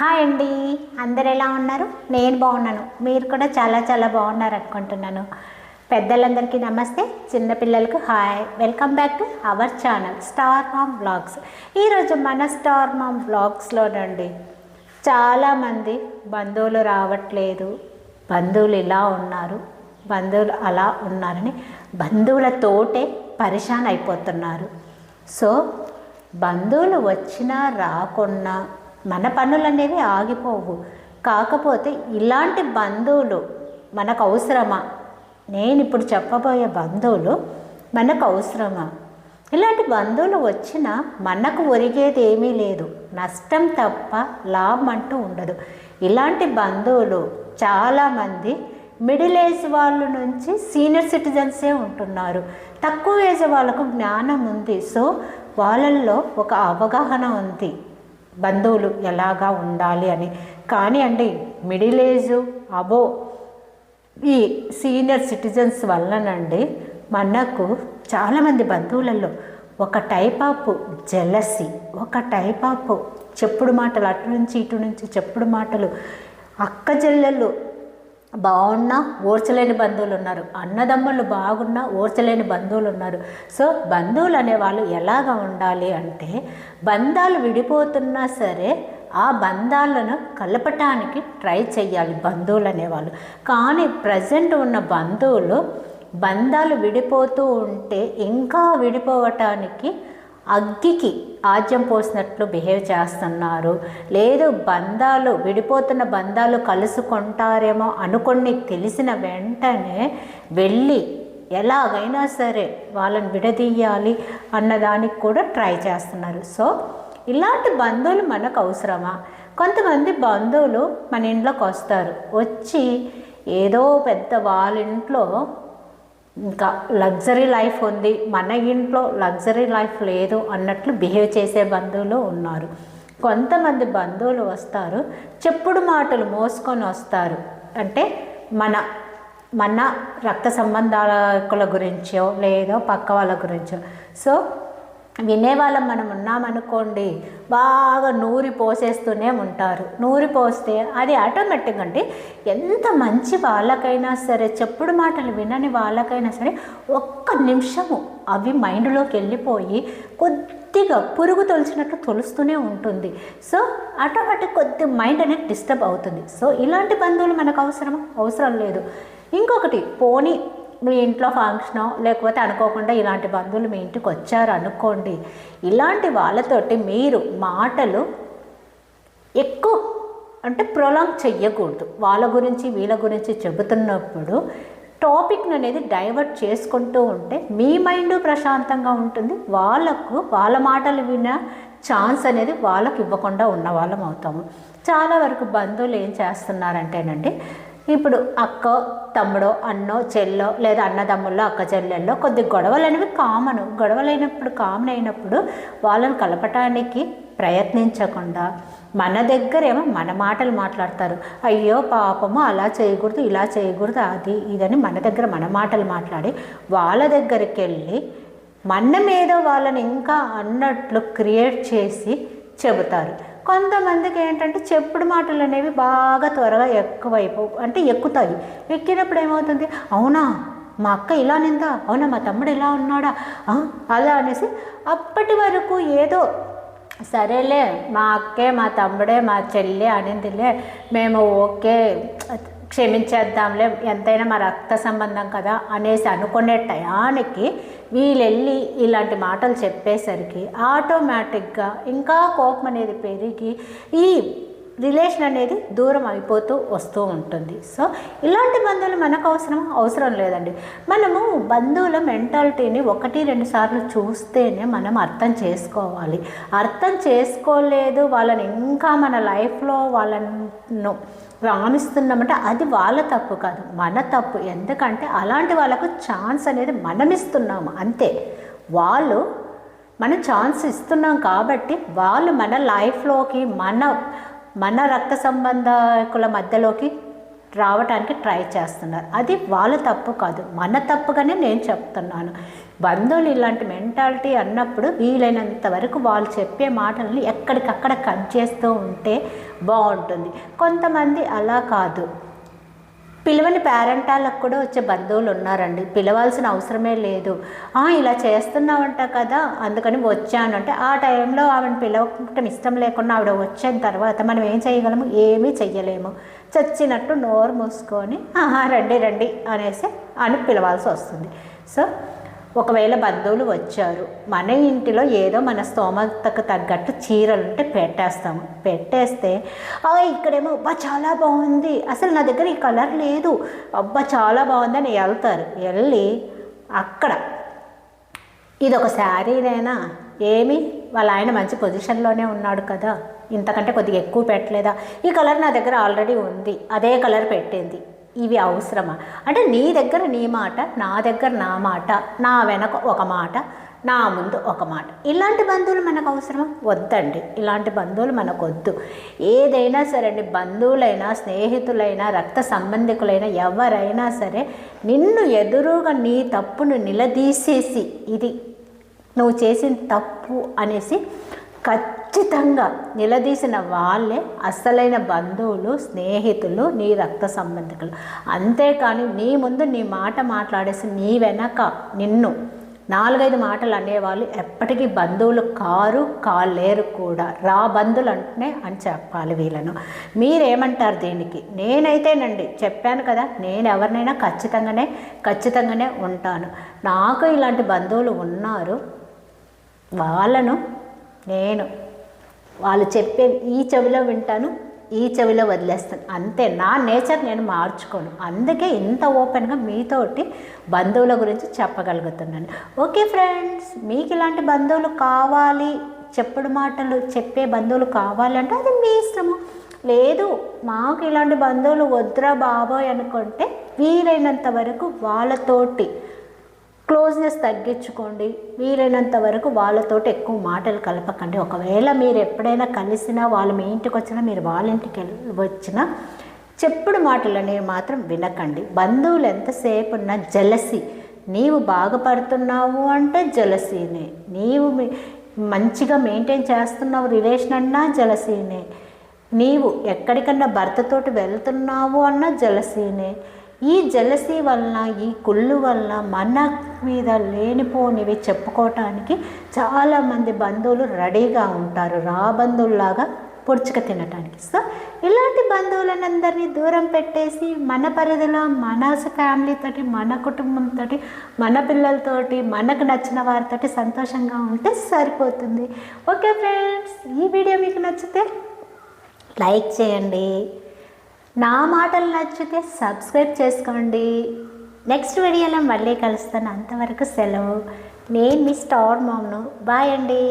Hi అండి. అందరు ఎలా ఉన్నారు? నేను బాగున్నాను. మీరు కూడా చాలా చాలా బాగున్నారు అనుకుంటున్నాను. పెద్దలందరికీ నమస్తే. చిన్నపిల్లలకు hi. Welcome back to our channel star mom blogs ఈరోజు మన స్టార్ మామ్ బ్లాగ్స్లోనండి చాలామంది బంధువులు రావట్లేదు. బంధువులు ఇలా ఉన్నారు బంధువులు అలా ఉన్నారని బంధువులతోటే పరిశాన్ అయిపోతున్నారు. సో బంధువులు వచ్చినా రాకున్నా మన పనులు అనేవి ఆగిపోవు. కాకపోతే ఇలాంటి బంధువులు మనకు అవసరమా? నేను ఇప్పుడు చెప్పబోయే బంధువులు మనకు అవసరమా? ఇలాంటి బంధువులు వచ్చినా మనకు ఒరిగేది ఏమీ లేదు. నష్టం తప్ప లాభం అంటూ ఉండదు. ఇలాంటి బంధువులు చాలామంది మిడిల్ ఏజ్ వాళ్ళ నుంచి సీనియర్ సిటిజన్సే ఉంటున్నారు. తక్కువ ఏజ్ వాళ్ళకు జ్ఞానం ఉంది. సో వాళ్ళల్లో ఒక అవగాహన ఉంది. బంధువులు ఎలాగా ఉండాలి అని. కానీ అండి మిడిల్ ఏజ్ అబో ఈ సీనియర్ సిటిజన్స్ వల్లనండి మనకు చాలామంది బంధువులలో ఒక టైప్ ఆఫ్ జెలసి ఒక టైప్ ఆఫ్ చెప్పుడు మాటలు అటు నుంచి ఇటు నుంచి చెప్పుడు మాటలు అక్క చెల్లెళ్ళు బాగున్నా ఓర్చలేని బంధువులు ఉన్నారు అన్నదమ్ములు బాగున్నా ఓర్చలేని బంధువులు ఉన్నారు సో బంధువులు అనేవాళ్ళు ఎలాగ ఉండాలి అంటే బంధాలు విడిపోతున్నా సరే ఆ బంధాలను కలపటానికి ట్రై చేయాలి బంధువులు అనేవాళ్ళు కానీ ప్రజెంట్ ఉన్న బంధువులు బంధాలు విడిపోతూ ఉంటే ఇంకా విడిపోవటానికి అగ్గికి ఆజ్యం పోసినట్లు బిహేవ్ చేస్తున్నారు. లేదు బంధాలు విడిపోతున్న బంధాలు కలుసుకుంటారేమో అనుకొని తెలిసిన వెంటనే వెళ్ళి ఎలాగైనా సరే వాళ్ళని విడదీయాలి అన్నదానికి కూడా ట్రై చేస్తున్నారు. సో ఇలాంటి బంధువులు మనకు అవసరమా? కొంతమంది బంధువులు మన ఇంట్లోకి వస్తారు. వచ్చి ఏదో పెద్ద వాళ్ళ ఇంట్లో ఇంకా లగ్జరీ లైఫ్ ఉంది మన ఇంట్లో లగ్జరీ లైఫ్ లేదు అన్నట్లు బిహేవ్ చేసే బంధువులు ఉన్నారు. కొంతమంది బంధువులు వస్తారు చెప్పుడు మాటలు మోసుకొని వస్తారు. అంటే మన మన రక్త సంబంధాల గురించో లేదో పక్క వాళ్ళ గురించో. సో వినేవాళ్ళం మనం ఉన్నామనుకోండి బాగా నూరి పోసేస్తూనే ఉంటారు. నూరి పోస్తే అది ఆటోమేటిక్ అంటే ఎంత మంచి వాళ్ళకైనా సరే చెప్పుడు మాటలు వినని వాళ్ళకైనా సరే ఒక్క నిమిషము అవి మైండ్లోకి వెళ్ళిపోయి కొద్దిగా పురుగు తొలిచినట్టు తొలుస్తూనే ఉంటుంది. సో ఆటోమేటిక్ కొద్ది మైండ్ అనేది డిస్టర్బ్ అవుతుంది. సో ఇలాంటి బంధువులు మనకు అవసరమా? అవసరం లేదు. ఇంకొకటి పోనీ మీ ఇంట్లో ఫంక్షనో లేకపోతే అనుకోకుండా ఇలాంటి బంధువులు మీ ఇంటికి వచ్చారు అనుకోండి ఇలాంటి వాళ్ళతోటి మీరు మాటలు ఎక్కువ అంటే ప్రొలాంగ్ చెయ్యకూడదు. వాళ్ళ గురించి వీళ్ళ గురించి చెబుతున్నప్పుడు టాపిక్ని అనేది డైవర్ట్ చేసుకుంటూ ఉంటే మీ మైండ్ ప్రశాంతంగా ఉంటుంది. వాళ్ళకు వాళ్ళ మాటలు విన ఛాన్స్ అనేది వాళ్ళకి ఇవ్వకుండా ఉన్న వాళ్ళం అవుతాము. చాలా వరకు బంధువులు ఏం చేస్తున్నారంటేనండి ఇప్పుడు అక్క తమ్ముడో అన్నో చెల్లో లేదా అన్నదమ్ముల్లో అక్క చెల్లెల్లో కొద్ది గొడవలు అనేవి కామన్. గొడవలు అయినప్పుడు కామన్ అయినప్పుడు వాళ్ళని కలపటానికి ప్రయత్నించకుండా మన దగ్గర ఏమో మన మాటలు మాట్లాడతారు. అయ్యో పాపము అలా చేయకూడదు ఇలా చేయకూడదు అది ఇదని మన దగ్గర మన మాటలు మాట్లాడి వాళ్ళ దగ్గరికి వెళ్ళి మన మీద వాళ్ళని ఇంకా అన్నట్లు క్రియేట్ చేసి చెబుతారు. కొంతమందికి ఏంటంటే చెప్పుడు మాటలు అనేవి బాగా త్వరగా ఎక్కువైపో అంటే ఎక్కుతాయి. ఎక్కినప్పుడు ఏమవుతుంది? అవునా? మా అక్క ఇలా నిందా అవునా? మా తమ్ముడు ఇలా ఉన్నాడా? అలా అనేసి అప్పటి వరకు ఏదో సరేలే మా అక్కే మా తమ్ముడే మా చెల్లి అనిందిలే మేము ఓకే క్షమించేద్దాంలే ఎంతైనా మా రక్త సంబంధం కదా అనేసి అనుకునే టయానికి వీళ్ళెళ్ళి ఇలాంటి మాటలు చెప్పేసరికి ఆటోమేటిక్గా ఇంకా కోపం అనేది పెరిగి ఈ రిలేషన్ అనేది దూరం అయిపోతూ వస్తూ ఉంటుంది. సో ఇలాంటి బంధువులు మనకు అవసరం అవసరం లేదండి. మనము బంధువుల మెంటాలిటీని ఒకటి రెండు సార్లు చూస్తేనే మనం అర్థం చేసుకోవాలి. అర్థం చేసుకోలేదు వాళ్ళని ఇంకా మన లైఫ్లో వాళ్ళను రాణిస్తున్నామంటే అది వాళ్ళ తప్పు కాదు మన తప్పు. ఎందుకంటే అలాంటి వాళ్ళకు ఛాన్స్ అనేది మనం ఇస్తున్నాము అంతే. వాళ్ళు మనం ఛాన్స్ ఇస్తున్నాం కాబట్టి వాళ్ళు మన లైఫ్లోకి మన మన రక్త సంబంధకుల మధ్యలోకి రావడానికి ట్రై చేస్తున్నారు. అది వాళ్ళ తప్పు కాదు. మన తప్పుగానే నేను చెప్తున్నాను. బంధువులు ఇలాంటి మెంటాలిటీ అన్నప్పుడు వీలైనంత వరకు వాళ్ళు చెప్పే మాటలని ఎక్కడికక్కడ కట్ చేస్తూ ఉంటే బాగుంటుంది. కొంతమంది అలా కాదు. పిలవని పేరెంటాలకు కూడా వచ్చే బంధువులు ఉన్నారండి. పిలవాల్సిన అవసరమే లేదు. ఇలా చేస్తున్నావంట కదా అందుకని వచ్చానంటే ఆ టైంలో ఆమెను పిలవటం ఇష్టం లేకుండా ఆవిడ వచ్చిన తర్వాత మనం ఏం చేయగలము? ఏమీ చెయ్యలేము. చచ్చినట్టు నోరు మూసుకొని ఆహా రండి రండి అనేసి అని పిలవాల్సి వస్తుంది. సో ఒకవేళ బంధువులు వచ్చారు మన ఇంటిలో ఏదో మన స్తోమతకు తగ్గట్టు చీరలుంటే పెట్టేస్తాము. పెట్టేస్తే "ఆ, ఇక్కడేమో అబ్బా చాలా బాగుంది. అసలు నా దగ్గర ఈ కలర్ లేదు. అబ్బా చాలా బాగుందని వెళ్తారు. వెళ్ళి అక్కడ ఇది ఒక శారీనేనా? ఏమి? వాళ్ళ ఆయన మంచి పొజిషన్లోనే ఉన్నాడు కదా. ఇంతకంటే కొద్దిగా ఎక్కువ పెట్టలేదా? ఈ కలర్ నా దగ్గర ఆల్రెడీ ఉంది. అదే కలర్ పెట్టింది. ఇవి అవసరమా? అంటే నీ దగ్గర నీ మాట నా దగ్గర నా మాట నా వెనక ఒక మాట నా ముందు ఒక మాట. ఇలాంటి బంధువులు మనకు అవసరమా? వద్దండి. ఇలాంటి బంధువులు మనకు వద్దు. ఏదైనా సరే అండి బంధువులైనా స్నేహితులైనా రక్త సంబంధికులైనా ఎవరైనా సరే నిన్ను ఎదురుగా నీ తప్పును నిలదీసేసి ఇది నువ్వు చేసిన తప్పు అనేసి ఖచ్చితంగా నిలదీసిన వాళ్ళే అసలైన బంధువులు స్నేహితులు నీ రక్త సంబంధికులు. అంతేకాని నీ ముందు నీ మాట మాట్లాడేసి నీ వెనక నిన్ను నాలుగైదు మాటలు అనేవాళ్ళు ఎప్పటికీ బంధువులు కారు కాలేరు కూడా. రా బంధువులు అంటేనే అని చెప్పాలి వీళ్ళను. మీరేమంటారు దీనికి? నేనైతేనండి చెప్పాను కదా నేను ఎవరినైనా ఖచ్చితంగానే ఖచ్చితంగానే ఉంటాను. నాకు ఇలాంటి బంధువులు ఉన్నారు. వాళ్ళను నేను వాళ్ళు చెప్పే ఈ చెవిలో వింటాను ఈ చెవిలో వదిలేస్తాను. అంతే నా నేచర్ నేను మార్చుకోను. అందుకే ఇంత ఓపెన్గా మీతోటి బంధువుల గురించి చెప్పగలుగుతున్నాను. ఓకే ఫ్రెండ్స్ మీకు ఇలాంటి బంధువులు కావాలి చెప్పుడు మాటలు చెప్పే బంధువులు కావాలంటే అది మీ ఇష్టము. లేదు మాకు ఇలాంటి బంధువులు వద్దురా బాబోయ్ అనుకుంటే వీలైనంత వరకు వాళ్ళతోటి క్లోజ్నెస్ తగ్గించుకోండి. వీలైనంత వరకు వాళ్ళతోటి ఎక్కువ మాటలు కలపకండి. ఒకవేళ మీరు ఎప్పుడైనా కలిసినా వాళ్ళు మీ ఇంటికి వచ్చినా మీరు వాళ్ళ ఇంటికి వెళ్ళి వచ్చినా చెప్పుడు మాటలు అనేవి మాత్రం వినకండి. బంధువులు ఎంతసేపు ఉన్నా జలసి. నీవు బాగుపడుతున్నావు అంటే జలసీనే. నీవు మంచిగా మెయింటైన్ చేస్తున్నావు రిలేషన్ అన్నా జలసీనే. నీవు ఎక్కడికన్నా భర్తతోటి వెళ్తున్నావు అన్న జలసీనే. ఈ జలసీ వలన ఈ కుళ్ళు వలన మన మీద లేనిపోనివి చెప్పుకోవటానికి చాలామంది బంధువులు రెడీగా ఉంటారు. రా బంధువుల్లాగా పొడుచుక తినటానికి. సో ఇలాంటి బంధువులనందరినీ దూరం పెట్టేసి మన పరిధిలో మన ఫ్యామిలీతోటి మన కుటుంబంతో మన పిల్లలతోటి మనకు నచ్చిన వారితోటి సంతోషంగా ఉంటే సరిపోతుంది. ఓకే ఫ్రెండ్స్ ఈ వీడియో మీకు నచ్చితే లైక్ చేయండి. నా మాటలు నచ్చితే సబ్స్క్రైబ్ చేసుకోండి. నెక్స్ట్ వీడియోలో మళ్ళీ కలుస్తాను. అంతవరకు సెలవు. నేను మీ స్టార్ మామ్ను. బాయ్ అండి.